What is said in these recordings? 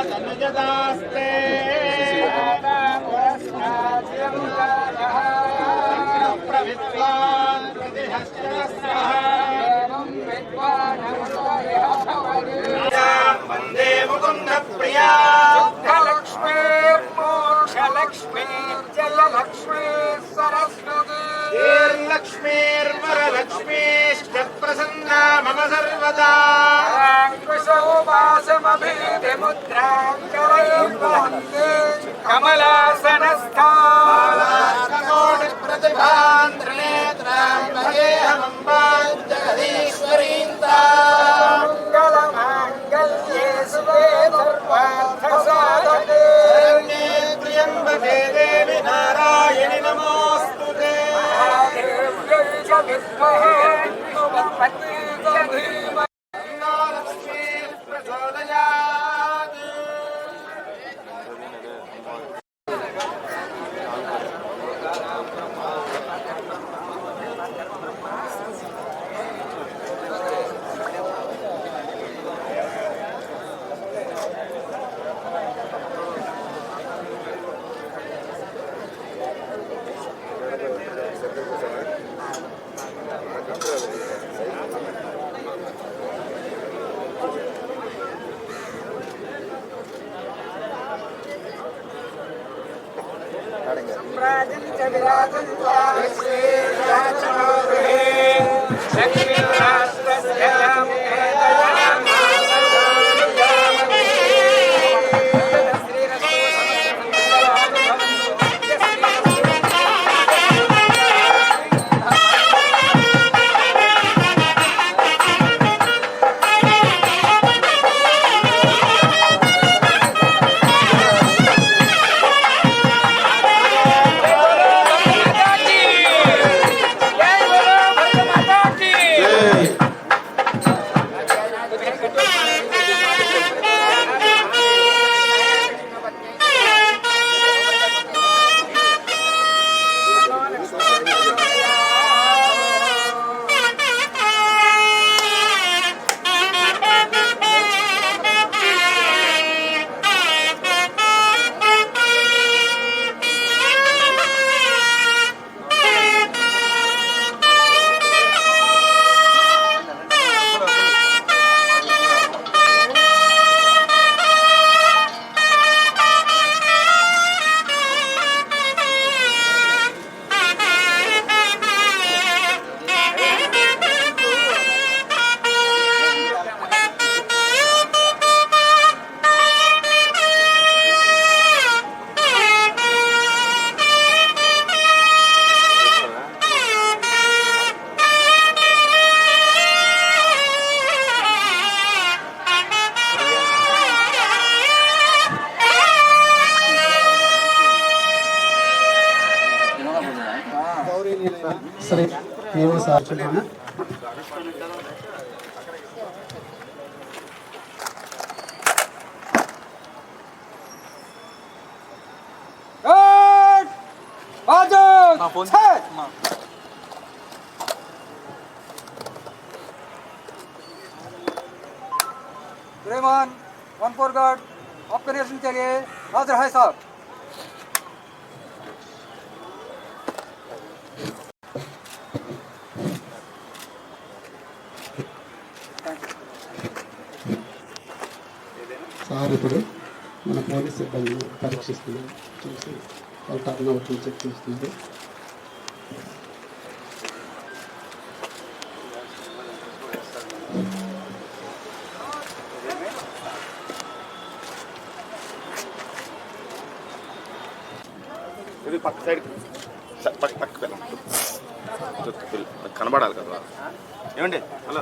कृत्वाभिवदनु यदास्ते प्रविद्वान् प्रतिहस्यस्वः वन्दे मुकुन्दप्रिया मोक्षलक्ष्मी जयलक्ष्मी सरस्वती श्रीर्लक्ष्मीर्वरलक्ष्मीश्च प्रसन्ना मम सर्वदा कमलासनस्था సరే తీవ్ర సాక్షులను वन फोर गार्ड ऑपरेशन के लिए हाजिर है साहब। సార్ ఇప్పుడు మన పోలీస్ సిబ్బంది పరీక్షిస్తున్నారు. చూసి వాళ్ళు టర్న్ అవుతుంది చెక్ చేస్తుంది ఇది పక్క సైడ్ పక్క పక్క పిల్ల. పిల్ల. కనబడాలి కదా. ఏమండి? హలో.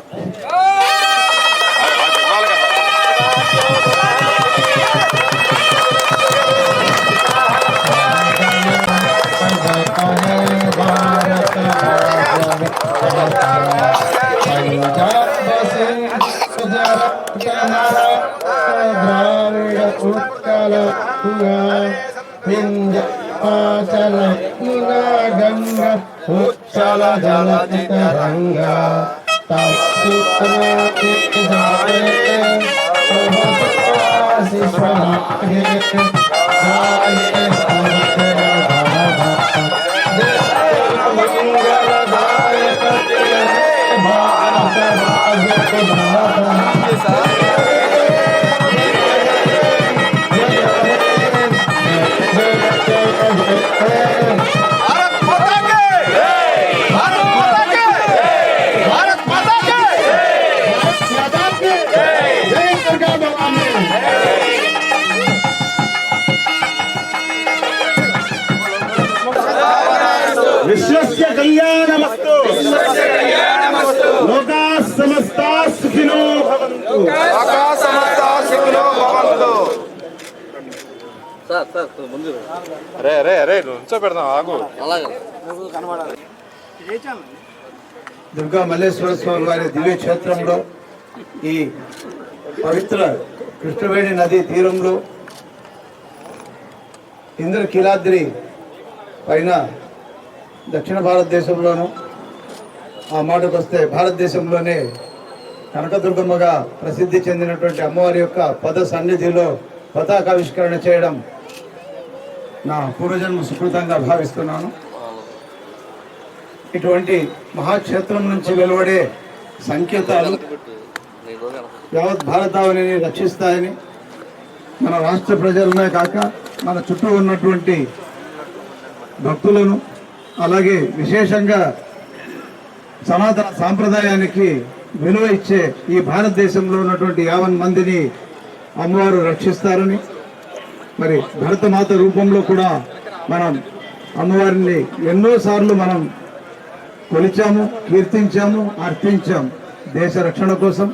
పెడదాం ఆగు. దుర్గా మల్లేశ్వర స్వామి వారి దివ్య క్షేత్రంలో ఈ పవిత్ర కృష్ణవేణి నది తీరంలో ఇంద్రకీలాద్రి పైన దక్షిణ భారతదేశంలోను ఆ మాటకు వస్తే భారతదేశంలోనే కనకదుర్గమ్మగా ప్రసిద్ధి చెందినటువంటి అమ్మవారి యొక్క పద సన్నిధిలో పతాకావిష్కరణ చేయడం నా పూర్వజన్మ సుకృతంగా భావిస్తున్నాను. ఇటువంటి మహాక్షేత్రం నుంచి వెలువడే సంకేతాలు యావత్ భారతావళిని రక్షిస్తాయని మన రాష్ట్ర ప్రజలనే కాక మన చుట్టూ ఉన్నటువంటి భక్తులను అలాగే విశేషంగా సనాతన సాంప్రదాయానికి విలువ ఇచ్చే ఈ భారతదేశంలో ఉన్నటువంటి యావన్ మందిని అమ్మవారు రక్షిస్తారని మరి భరతమాత రూపంలో కూడా మనం అమ్మవారిని ఎన్నోసార్లు మనం కొలిచాము కీర్తించాము అర్పించాము దేశ రక్షణ కోసం.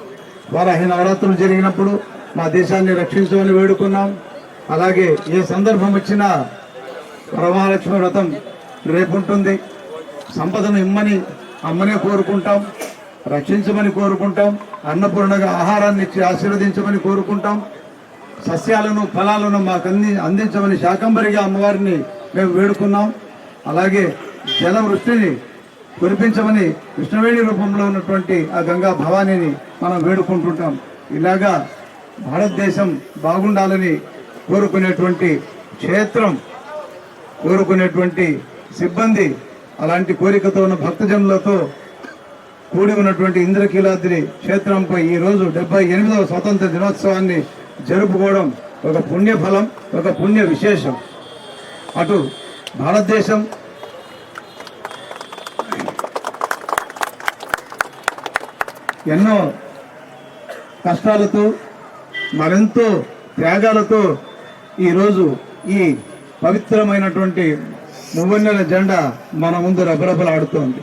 వారాహి నవరాత్రులు జరిగినప్పుడు మా దేశాన్ని రక్షించమని వేడుకున్నాం. అలాగే ఏ సందర్భం వచ్చినా వరమహాలక్ష్మి వ్రతం రేపుంటుంది. సంపదను ఇమ్మని అమ్మనే కోరుకుంటాం రక్షించమని కోరుకుంటాం అన్నపూర్ణగా ఆహారాన్ని ఇచ్చి ఆశీర్వదించమని కోరుకుంటాం. సస్యాలను ఫలాలను మాకు అంది అందించమని శాకంబరిగా అమ్మవారిని మేము వేడుకున్నాం. అలాగే జల వృష్టిని కురిపించమని కృష్ణవేణి రూపంలో ఉన్నటువంటి ఆ గంగా భవానీని మనం వేడుకుంటుంటాం. ఇలాగా భారతదేశం బాగుండాలని కోరుకునేటువంటి క్షేత్రం కోరుకునేటువంటి సిబ్బంది అలాంటి కోరికతో ఉన్న భక్తజనులతో కూడి ఉన్నటువంటి ఇంద్రకీలాద్రి క్షేత్రంపై ఈ రోజు డెబ్బై ఎనిమిదవ స్వతంత్ర దినోత్సవాన్ని జరుపుకోవడం ఒక పుణ్యఫలం ఒక పుణ్య విశేషం అటు భారతదేశం ఎన్నో కష్టాలతో మరెంతో త్యాగాలతో ఈరోజు ఈ పవిత్రమైనటువంటి మువ్వన్నెల జెండా మన ముందు రబరబలాడుతోంది.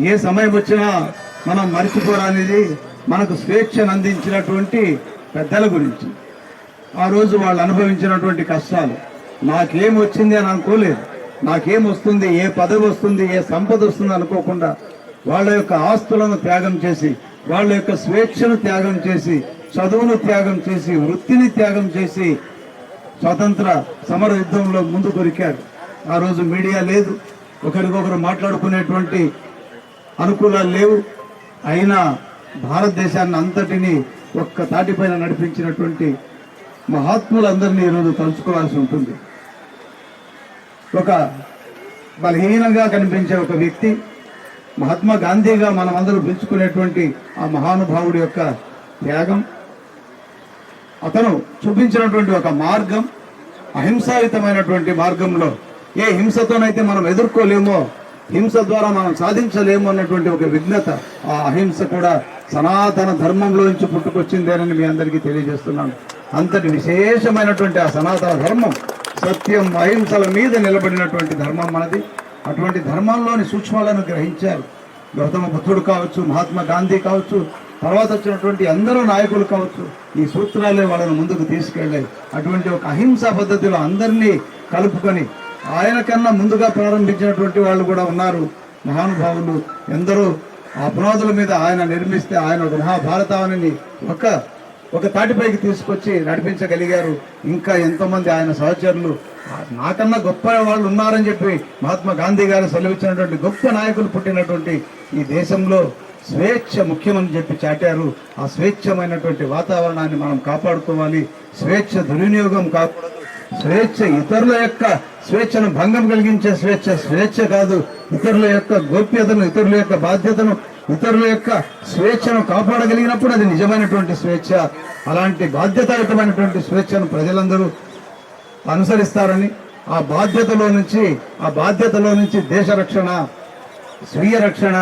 ఏ సమయం వచ్చినా మనం మర్చిపోరానిది మనకు స్వేచ్ఛను అందించినటువంటి పెద్దల గురించి. ఆ రోజు వాళ్ళు అనుభవించినటువంటి కష్టాలు. నాకేం వచ్చింది అని అనుకోలేదు. నాకేం వస్తుంది ఏ పదవి వస్తుంది ఏ సంపద వస్తుంది అనుకోకుండా వాళ్ళ యొక్క ఆస్తులను త్యాగం చేసి వాళ్ళ యొక్క స్వేచ్ఛను త్యాగం చేసి చదువును త్యాగం చేసి వృత్తిని త్యాగం చేసి స్వతంత్ర సమర యుద్ధంలో ముందు దొరికారు. ఆ రోజు మీడియా లేదు. ఒకరికొకరు మాట్లాడుకునేటువంటి అనుకూలాలు లేవు. అయినా భారతదేశాన్ని అంతటిని ఒక్క తాటిపైన నడిపించినటువంటి మహాత్ములందరినీ ఈరోజు తలుచుకోవాల్సి ఉంటుంది. ఒక బలహీనంగా కనిపించే ఒక వ్యక్తి మహాత్మా గాంధీగా మనమందరూ పిలుచుకునేటువంటి ఆ మహానుభావుడి యొక్క త్యాగం అతను చూపించినటువంటి ఒక మార్గం అహింసాయుతమైనటువంటి మార్గంలో ఏ హింసతోనైతే మనం ఎదుర్కోలేమో హింస ద్వారా మనం సాధించలేము అన్నటువంటి ఒక విఘ్నత ఆ అహింస కూడా సనాతన ధర్మంలోంచి పుట్టుకొచ్చిందేనని మీ అందరికీ తెలియజేస్తున్నాను. అంతటి విశేషమైనటువంటి ఆ సనాతన ధర్మం సత్యం అహింసల మీద నిలబడినటువంటి ధర్మం మనది. అటువంటి ధర్మంలోని సూక్ష్మాలను గ్రహించారు. గౌతమ బుద్ధుడు కావచ్చు మహాత్మా గాంధీ కావచ్చు తర్వాత వచ్చినటువంటి అందరూ నాయకులు కావచ్చు ఈ సూత్రాలే వాళ్ళను ముందుకు తీసుకెళ్ళాయి. అటువంటి ఒక అహింసా పద్ధతిలో అందరినీ కలుపుకొని ఆయన కన్నా ముందుగా ప్రారంభించినటువంటి వాళ్ళు కూడా ఉన్నారు. మహానుభావులు ఎందరో ఆ మీద ఆయన నిర్మిస్తే ఆయన ఒక మహాభారతావనిని ఒక ఒక తాటిపైకి తీసుకొచ్చి నడిపించగలిగారు. ఇంకా ఎంతోమంది ఆయన సహచరులు. నాకన్నా గొప్ప వాళ్ళు ఉన్నారని చెప్పి మహాత్మా గాంధీ గారు సెలవిచ్చినటువంటి గొప్ప నాయకులు పుట్టినటువంటి ఈ దేశంలో స్వేచ్ఛ ముఖ్యమని చెప్పి చాటారు. ఆ స్వేచ్ఛమైనటువంటి వాతావరణాన్ని మనం కాపాడుకోవాలి. స్వేచ్ఛ దుర్వినియోగం కాకూడదు. స్వేచ్ఛ ఇతరుల యొక్క స్వేచ్ఛను భంగం కలిగించే స్వేచ్ఛ స్వేచ్ఛ కాదు. ఇతరుల యొక్క గోప్యతను ఇతరుల యొక్క బాధ్యతను ఇతరుల యొక్క స్వేచ్ఛను కాపాడగలిగినప్పుడు అది నిజమైనటువంటి స్వేచ్ఛ. అలాంటి బాధ్యతాయుతమైనటువంటి స్వేచ్ఛను ప్రజలందరూ అనుసరిస్తారని ఆ బాధ్యతలో నుంచి ఆ బాధ్యతలో నుంచి దేశ రక్షణ స్వీయ రక్షణ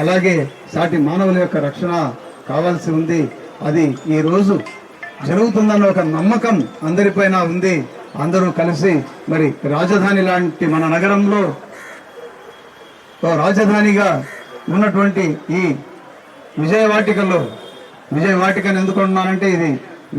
అలాగే సాటి మానవుల యొక్క రక్షణ కావాల్సి ఉంది. అది ఈ రోజు జరుగుతుందన్న ఒక నమ్మకం అందరిపైన ఉంది. అందరూ కలిసి మరి రాజధాని లాంటి మన నగరంలో రాజధానిగా ఉన్నటువంటి ఈ విజయవాటికలో విజయవాటికను ఎందుకున్నానంటే ఇది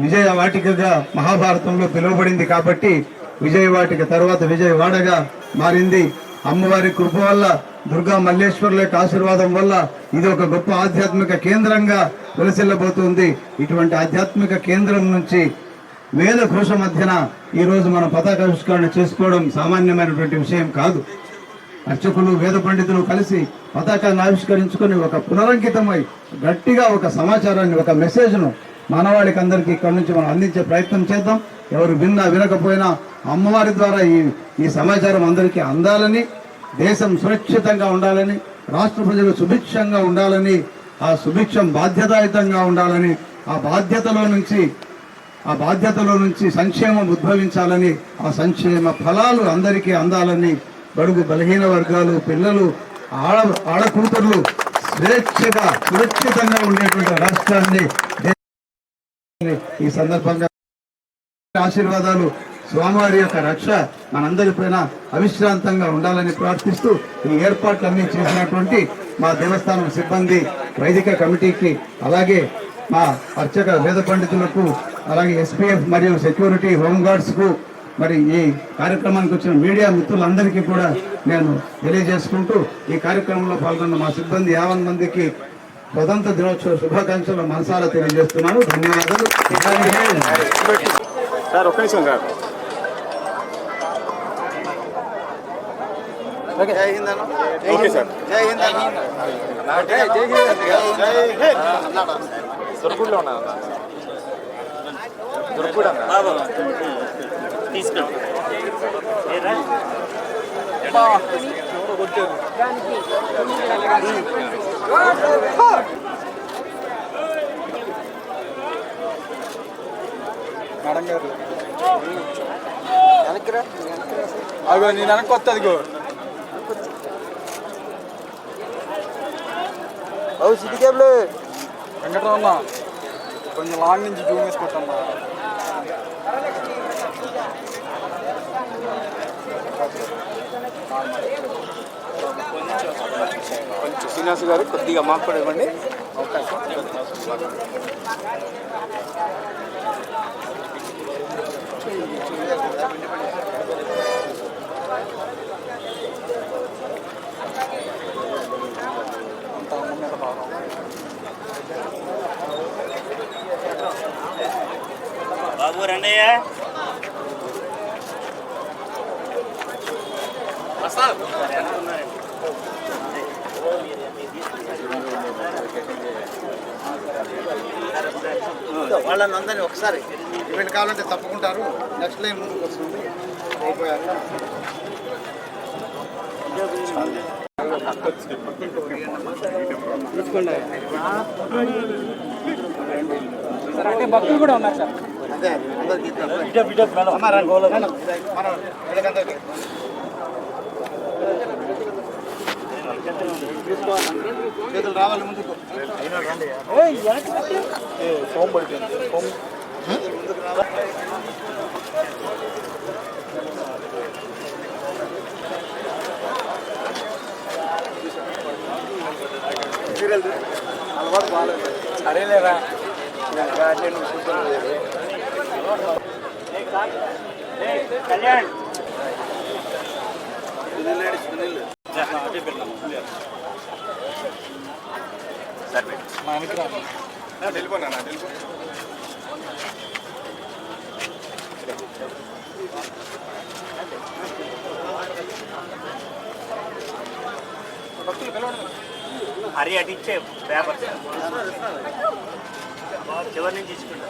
విజయవాటికగా మహాభారతంలో పిలువబడింది కాబట్టి విజయవాటిక తర్వాత విజయవాడగా మారింది. అమ్మవారి కృప వల్ల దుర్గా మల్లేశ్వరుల యొక్క ఆశీర్వాదం వల్ల ఇది ఒక గొప్ప ఆధ్యాత్మిక కేంద్రంగా వెలసిల్లబోతుంది. ఇటువంటి ఆధ్యాత్మిక కేంద్రం నుంచి వేద కృష మధ్యన ఈరోజు మన మనం పతాకావిష్కరణ చేసుకోవడం సామాన్యమైనటువంటి విషయం కాదు. అర్చకులు వేద పండితులు కలిసి పతాకాన్ని ఆవిష్కరించుకొని ఒక పునరంకితమై గట్టిగా ఒక సమాచారాన్ని ఒక మెసేజ్ను మానవాళికి అందరికీ ఇక్కడి నుంచి మనం అందించే ప్రయత్నం చేద్దాం. ఎవరు విన్నా వినకపోయినా అమ్మవారి ద్వారా ఈ ఈ సమాచారం అందరికీ అందాలని దేశం సురక్షితంగా ఉండాలని రాష్ట్ర ప్రజలు సుభిక్షంగా ఉండాలని ఆ సుభిక్షం బాధ్యతాయుతంగా ఉండాలని ఆ బాధ్యతలో నుంచి ఆ బాధ్యతలో నుంచి సంక్షేమం ఉద్భవించాలని ఆ సంక్షేమ ఫలాలు అందరికీ అందాలని బడుగు బలహీన వర్గాలు పిల్లలు ఆడ ఆడకూతుర్లు స్వేచ్ఛగా సురక్షితంగా ఉండేటువంటి రాష్ట్రాన్ని ఈ సందర్భంగా ఆశీర్వాదాలు స్వామివారి యొక్క రక్ష మనందరిపైన అవిశ్రాంతంగా ఉండాలని ప్రార్థిస్తూ ఈ ఏర్పాట్లన్నీ చేసినటువంటి మా దేవస్థానం సిబ్బంది వైదిక కమిటీకి అలాగే మా అర్చక వేద పండితులకు అలాగే ఎస్పీఎఫ్ మరియు సెక్యూరిటీ హోంగార్డ్స్కు మరి ఈ కార్యక్రమానికి వచ్చిన మీడియా మిత్రులందరికీ కూడా నేను తెలియజేసుకుంటూ ఈ కార్యక్రమంలో పాల్గొన్న మా సిబ్బంది యావన్ మందికి స్వతంత్ర దినోత్సవ శుభాకాంక్షలు మనసారా తెలియజేస్తున్నాను. ధన్యవాదాలు. సార్ ఒక్క నిమిషం సార్. ఓకే. సార్. దొరకూడలో ఉన్నా తీసుకెళ్ళి మేడం గారు అగో నేను వెనక్కి వస్తా అదిగో అవు సిటీ కేబుల్? వెంకటరమణ కొంచెం లాంగ్ నుంచి జూమ్ వేసుకుంటామ్మా కొంచెం శ్రీనివాస్ గారు కొద్దిగా మాకు కూడా ఇవ్వండి అంత అన్నం మీద భాగం బాబు రండయ్య వాళ్ళని అందరినీ ఒకసారి ఈవెంట్ కావాలంటే తప్పుకుంటారు. నెక్స్ట్ లైన్ ముందుకు వస్తుంది. అయిపోయారు. అంటే భక్తులు కూడా ఉన్నారు సార్ అదే అందరికి ఇద్దాం. అమ్మ, రండి. రండి. మనం వీళ్ళకందరికీ. చేతులు రావాలి ముందుకు సరేలేరా వెళ్ళిపోనా వెళ్ళిపో హరి అటిచ్చే పేపర్. చివరి నుంచి తీసుకుంటా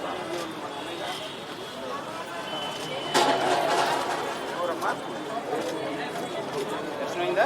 దర్శనమైందా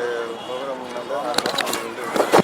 ஒரு ப்ரோக்ராம் வந்து